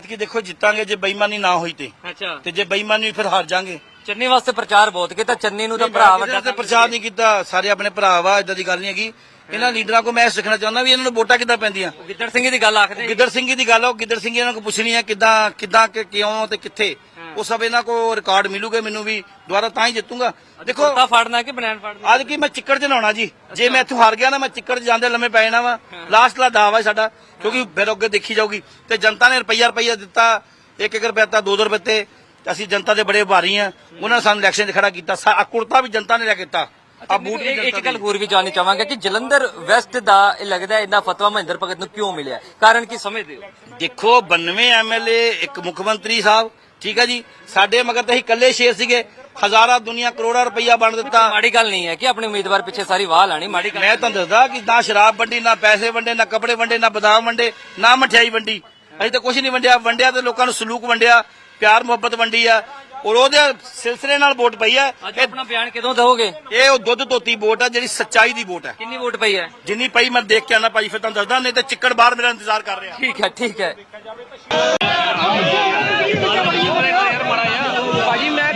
ਐਤਕੀ ਦੇਖੋ ਜਿੱਤਾਂਗੇ ਜੇ ਬੇਈਮਾਨੀ ਨਾ ਹੋਈ ਤੇ। ਅੱਛਾ। ਤੇ ਜੇ ਬੇਈਮਾਨੀ ਹੋਈ ਫਿਰ ਹਾਰ ਜਾਾਂਗੇ। ਚੰਨੀ ਵਾਸਤੇ ਪ੍ਰਚਾਰ ਬਹੁਤ ਕੀਤਾ ਚੰਨੀ ਨੂੰ ਤਾਂ ਭਰਾ ਵੱਡਾ ਤੇ ਪ੍ਰਚਾਰ ਨਹੀਂ ਕੀਤਾ ਸਾਰੇ ਆਪਣੇ ਭਰਾ ਵਾ ਇਦਾਂ ਦੀ ਗੱਲ ਨਹੀਂ ਹੈਗੀ। ਇਹਨਾਂ ਲੀਡਰਾਂ ਕੋ ਮੈਂ ਸਿੱਖਣਾ ਚਾਹੁੰਦਾ ਵੀ ਇਹਨਾਂ ਨੂੰ ਵੋਟਾਂ ਕਿੱਦਾਂ ਪੈਂਦੀਆਂ। ਗਿੱਦੜ ਸਿੰਘ ਦੀ ਗੱਲ ਆਖਦੇ ਗਿੱਦੜ ਸਿੰਘ ਦੀ ਗੱਲ ਆ ਉਹ ਗਿੱਦੜ ਸਿੰਘ ਇਹਨਾਂ ਕੋ ਪੁੱਛਣੀ ਹੈ ਕਿੱਦਾਂ ਕਿੱਦਾਂ ਕਿ ਕਿਉਂ ਤੇ ਕਿੱਥੇ? ਉਹ ਸਭ ਇਹਨਾਂ ਕੋ ਰਿਕਾਰਡ ਮਿਲੂਗੇ ਮੈਨੂੰ ਵੀ ਦੁਬਾਰਾ ਤਾਂ ਹੀ ਜਿੱਤੂਗਾ। ਦੇਖੋ ਕੁੱਤਾ ਫੜਨਾ ਕਿ ਬਨੈਣ ਫੜਨਾ? ਅੱਜ ਕੀ ਮੈਂ ਚਿੱਕੜ ਚ ਨਹਾਉਣਾ ਜੀ ਜੇ ਮੈਂ ਇੱਥੋਂ ਹਾਰ ਗਿਆ ਨਾ ਮੈਂ ਚਿੱਕੜ ਚ ਜਾਂਦੇ ਲੰਮੇ ਪੈ ਜਾਣਾ ਵਾ। ਲਾਸਟ ਦਾ ਦਾਵਾ ਹੈ ਸਾਡਾ ਕਿਉਂਕਿ ਫਿਰ ਅੱਗੇ ਦੇਖੀ ਜਾਊਗੀ। ਤੇ ਜਨਤਾ ਨੇ ਰੁਪਈਆ ਰੁਪਈਆ ਦਿੱਤਾ 1 1 ਰੁਪਏ ਦਿੱਤਾ 2 2 ਰੁਪਏ ਤੇ ਅਸੀਂ ਜਨਤਾ ਦੇ ਬੜੇ ਆਭਾਰੀ ਆ ਉਹਨਾਂ ਨੇ ਸਾਨੂੰ ਇਲੈਕਸ਼ਨ 'ਚ ਖੜਾ ਕੀਤਾ। ਸਾ ਕੁੜਤਾ ਵੀ ਜਨਤਾ ਨੇ ਲੈ ਕੇ ਦਿੱਤਾ। ਆ ਬੂਟ ਵੀ ਇੱਕ ਗੱਲ ਹੋਰ ਵੀ ਜਾਣਨੀ ਚਾਹਾਂਗਾ ਕਿ ਜਲੰਧਰ ਵੈਸਟ ਦਾ ਇਹ ਲੱਗਦਾ ਇੰਨਾ ਫਤਵਾ ਮਹਿੰਦਰ ਭਗਤ ਨੂੰ ਕਿਉਂ ਮਿਲਿਆ? ਕਾਰਨ ਕੀ ਸਮਝਦੇ ਹੋ? ਦੇਖੋ 92 ਐਮਐਲਏ ਇੱਕ ਮੁੱਖ ਮੰਤਰੀ ਸਾਹਿਬ ਠੀਕ ਹੈ ਜੀ? ਸਾਡੇ ਮਗਰ ਤਾਂ ਅਸੀਂ ਇਕੱਲੇ ਸ਼ੇਰ ਸੀਗੇ। ਹਜ਼ਾਰਾਂ ਦੁਨੀਆ ਕਰੋੜਾਂ ਰੁਪਈਆ ਬਣ ਦਿੱਤਾ। ਮਾੜੀ ਗੱਲ ਨਹੀਂ ਹੈ ਕਿ ਆਪਣੇ ਉਮੀਦਵਾਰ ਪਿੱਛੇ ਸਾਰੀ ਵਾਹ ਲਾਣੀ ਮਾੜੀ ਗੱਲ ਮੈਂ ਤੁਹਾਨੂੰ ਦੱਸਦਾ ਕਿ ਨਾ ਸ਼ਰਾਬ ਵੰਡੀ ਨਾ ਪੈਸੇ ਵੰਡੇ ਨਾ ਕੱਪੜੇ ਵੰਡੇ ਨਾ ਬਦਾਮ ਵੰਡੇ ਨਾ ਮਠਿਆਈ ਵੰਡੀ। ਅਸੀਂ ਤਾਂ ਕੁਝ ਨਹੀਂ ਵੰਡਿਆ। ਵੰਡਿਆ ਤੇ ਲੋਕਾਂ ਨੂੰ ਸਲੂਕ ਵੰਡਿਆ। ਪਿਆਰ ਮੁਹੱਬਤ ਵੰਡੀ ਆ ਔਰ ਉਹਦੇ ਸਿਲਸਿਲੇ ਨਾਲ ਵੋਟ ਪਈ ਆ। ਅੱਜ ਆਪਣਾ ਬਿਆਨ ਕਦੋਂ ਦਵੋਗੇ ਇਹ ਉਹ ਦੁੱਧ ਧੋਤੀ ਵੋਟ ਆ ਜਿਹੜੀ ਸੱਚਾਈ ਦੀ ਵੋਟ ਹੈ ਕਿੰਨੀ ਵੋਟ ਪਈ ਹੈ? ਜਿੰਨੀ ਪਈ ਮੈਂ ਦੇਖ ਕੇ ਆਣਾ ਭਾਈ ਫਿਰ ਤੁਹਾਨੂੰ ਦੱਸਦਾ ਨਹੀਂ ਤੇ ਚਿੱਕੜ ਬਾਹਰ ਮੇਰਾ ਇੰਤਜ਼ਾਰ ਕਰ ਰਿਹਾ। ਠੀਕ ਹੈ ਠੀਕ ਹੈ। ਭਾਜੀ ਮੈਂ